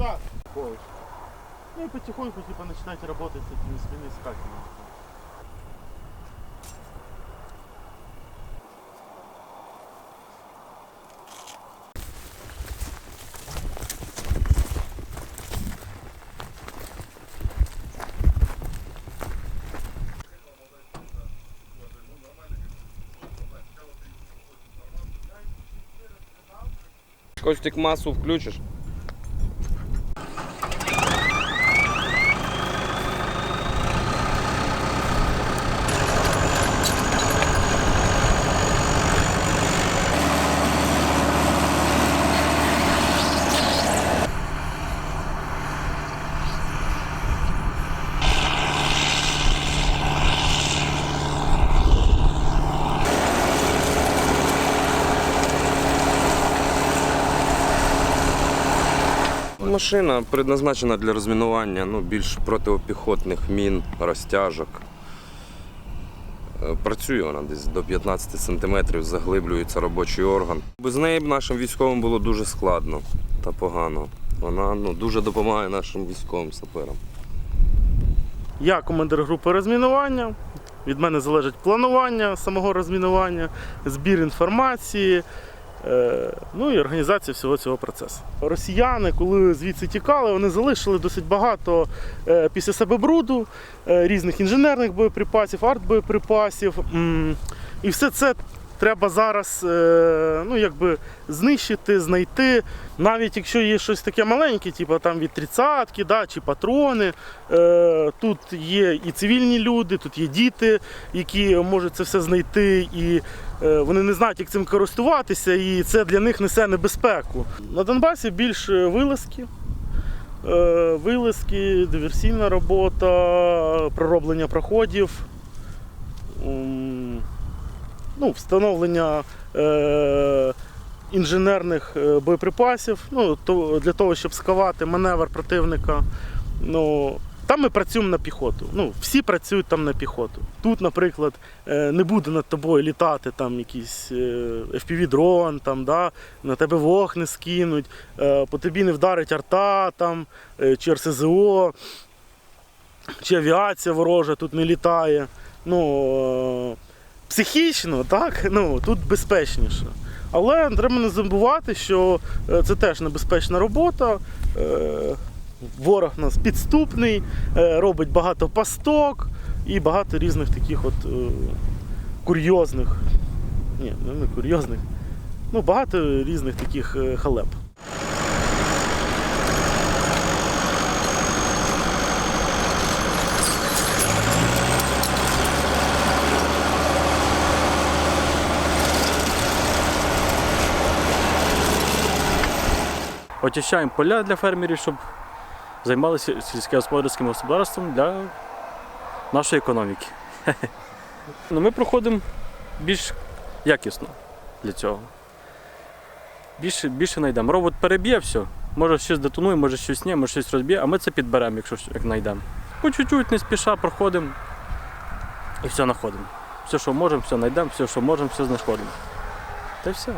Куда? Ну и потихоньку типа начинать работать с этими свиноискателями. Костик массу включишь? Машина предназначена для розмінування ну, більш протипіхотних мін, розтяжок. Е, Працює вона десь до 15 см, заглиблюється робочий орган. Без неї б нашим військовим було дуже складно та погано. Вона ну, дуже допомагає нашим військовим саперам. Я командир групи розмінування. Від мене залежить планування самого розмінування, збір інформації, ну і організація всього цього процесу. Росіяни, коли звідси тікали, вони залишили досить багато е, після себе бруду, е, різних інженерних боєприпасів, артбоєприпасів. І все це треба зараз е, ну, якби знищити, знайти. Навіть якщо є щось таке маленьке, типу там від тридцятки, да, чи патрони, е, тут є і цивільні люди, тут є діти, які можуть це все знайти, і е, вони не знають, як цим користуватися, і це для них несе небезпеку. На Донбасі більше вилазки. Вилазки, диверсійна робота, пророблення проходів, ну, встановлення е, інженерних е, боєприпасів ну, то, для того, щоб сховати маневр противника. Ну, там ми працюємо на піхоту. Ну, всі працюють там на піхоту. Тут, наприклад, е, не буде над тобою літати там якийсь е, FPV-дрон, там, да, на тебе вогни скинуть, е, по тобі не вдарить арта там, чи РСЗО, чи авіація ворожа тут не літає. Ну, психічно, так, ну, тут безпечніше. Але треба не забувати, що е, це теж небезпечна робота. Е, Ворог нас підступний, е, робить багато пасток і багато різних таких от курйозних. Ні, не курйозних. Ну, багато різних таких халеп. Очищаємо поля для фермерів, щоб займалися сільськогосподарським господарством для нашої економіки. Ну, Ми проходимо більш якісно для цього. Більше, більше знайдемо. Робот переб'є все. Може щось детонує, може щось ні, може щось розб'є, а ми це підберемо, якщо як знайдемо. По чуть-чуть, не спіша, проходимо і все знаходимо. Все, що можемо, все знайдемо, все, що можемо, все знаходимо. Та все.